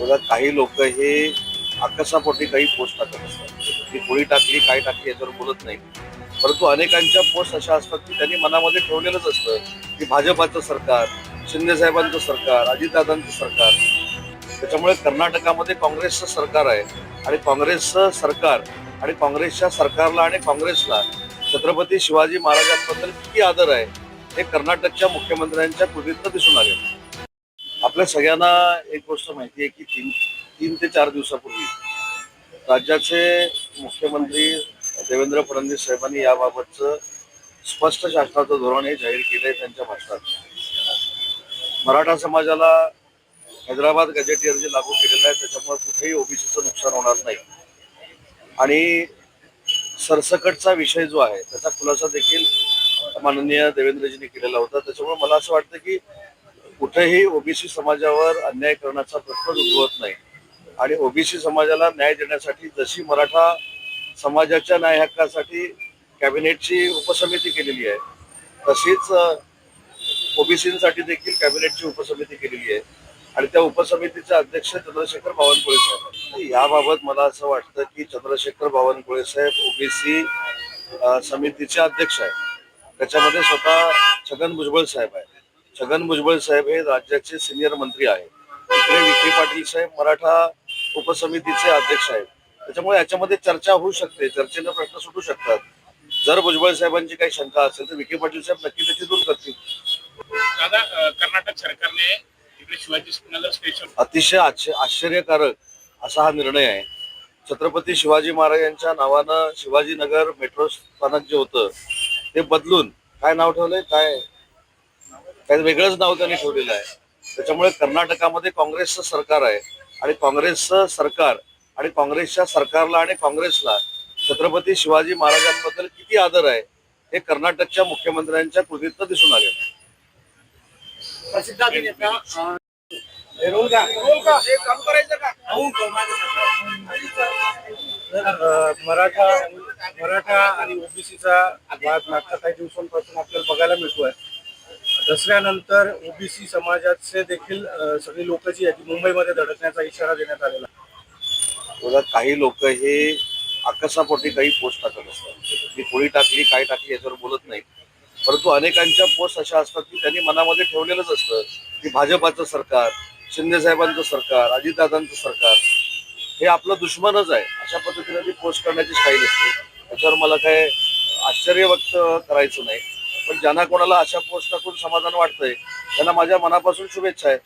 बघा काही लोक हे आकाशापोटी काही पोस्ट टाकत असतात. ती गोळी टाकली काय टाकली याच्यावर बोलत नाही. परंतु अनेकांच्या पोस्ट अशा असतात की त्यांनी मनामध्ये ठेवलेलंच असतं की भाजपाचं सरकार शिंदेसाहेबांचं सरकार अजितदादांचं सरकार. त्याच्यामुळे कर्नाटकामध्ये काँग्रेसचं सरकार आहे आणि काँग्रेसचं सरकार आणि काँग्रेसच्या सरकारला आणि काँग्रेसला छत्रपती शिवाजी महाराजांबद्दल किती आदर आहे हे कर्नाटकच्या मुख्यमंत्र्यांच्या कृतीतनं दिसून आले आपल्या सगळ्यांना एक गोष्ट माहिती आहे की तीन तीन ते चार दिवसापूर्वी राज्याचे मुख्यमंत्री देवेंद्र फडणवीस साहेबांनी याबाबतचं स्पष्ट शासनाचं धोरण हे जाहीर केलं आहे त्यांच्या भाषणात. मराठा समाजाला हैदराबाद गजेटियर जे लागू केलेलं आहे त्याच्यामुळे कुठेही ओबीसीचं नुकसान होणार नाही. आणि सरसकटचा विषय जो आहे त्याचा खुलासा देखील माननीय देवेंद्रजींनी केलेला होता. त्याच्यामुळे मला असं वाटतं की कुठेही ओबीसी समाजावर अन्याय करण्याचा प्रश्नच उद्भवत नाही. आणि ओबीसी समाजाला न्याय देण्यासाठी जशी मराठा समाजाच्या न्याय हक्कासाठी कॅबिनेटची उपसमिती केलेली आहे तशीच ओबीसीसाठी देखील कॅबिनेटची उपसमिती केलेली आहे. आणि त्या उपसमितीचे अध्यक्ष चंद्रशेखर बावनकुळे साहेब याबाबत मला असं वाटतं की चंद्रशेखर बावनकुळे साहेब ओबीसी समितीचे अध्यक्ष आहेत. त्याच्यामध्ये स्वतः छगन भुजबळ साहेब आहे छगन भुजबळ साहेब हे राज्याचे सिनियर मंत्री आहेत. इकडे विखे पाटील साहेब मराठा उपसमितीचे अध्यक्ष आहेत. त्याच्यामुळे याच्यामध्ये चर्चा होऊ शकते. चर्चेनं प्रश्न सुटू शकतात. जर भुजबळ साहेबांची काही शंका असेल तर विखे पाटील साहेब नक्की त्याची दूर करतील. दादा कर्नाटक सरकारने इकडे शिवाजी स्टेशन अतिशय आश्च- आश्चर्यकारक असा हा निर्णय आहे. छत्रपती शिवाजी महाराजांच्या नावानं शिवाजीनगर मेट्रो स्थानक जे होतं ते बदलून काय नाव ठेवलंय? काय? काय वेगळंच नाव त्यांनी ठेवलेलं आहे. त्याच्यामुळे कर्नाटकामध्ये काँग्रेसचं सरकार आहे आणि काँग्रेसचं सरकार आणि काँग्रेसच्या सरकारला आणि काँग्रेसला छत्रपती शिवाजी महाराजांबद्दल किती आदर आहे हे कर्नाटकच्या मुख्यमंत्र्यांच्या कृतीतनं दिसून आले प्रसिद्ध अभिनेता अं, मराठा मराठा आणि ओबीसीचा वाद मागच्या काही दिवसांपासून आपल्याला बघायला मिळतोय. दसऱ्यानंतर ओबीसी समाजाचे देखील सगळी लोक जी आहेत ती मुंबईमध्ये धडकण्याचा इशारा देण्यात आलेला उलट काही लोक हे आकाशापोटी काही पोस्ट टाकत असतात. ती कोळी टाकली काय टाकली याच्यावर बोलत नाही परंतु अनेकांच्या पोस्ट अशा असतात की त्यांनी मनामध्ये ठेवलेलंच असतं की भाजपाचं सरकार शिंदेसाहेबांचं सरकार अजितदादांचं सरकार हे आपलं दुश्मनच आहे. अशा पद्धतीने ती पोस्ट करण्याची स्टाईल असते. त्याच्यावर मला काय आश्चर्य व्यक्त करायचं नाही. पण ज्यांना कोणाला अशा पोस्ट टाकून समाधान वाटतंय त्यांना माझ्या मनापासून शुभेच्छा आहे.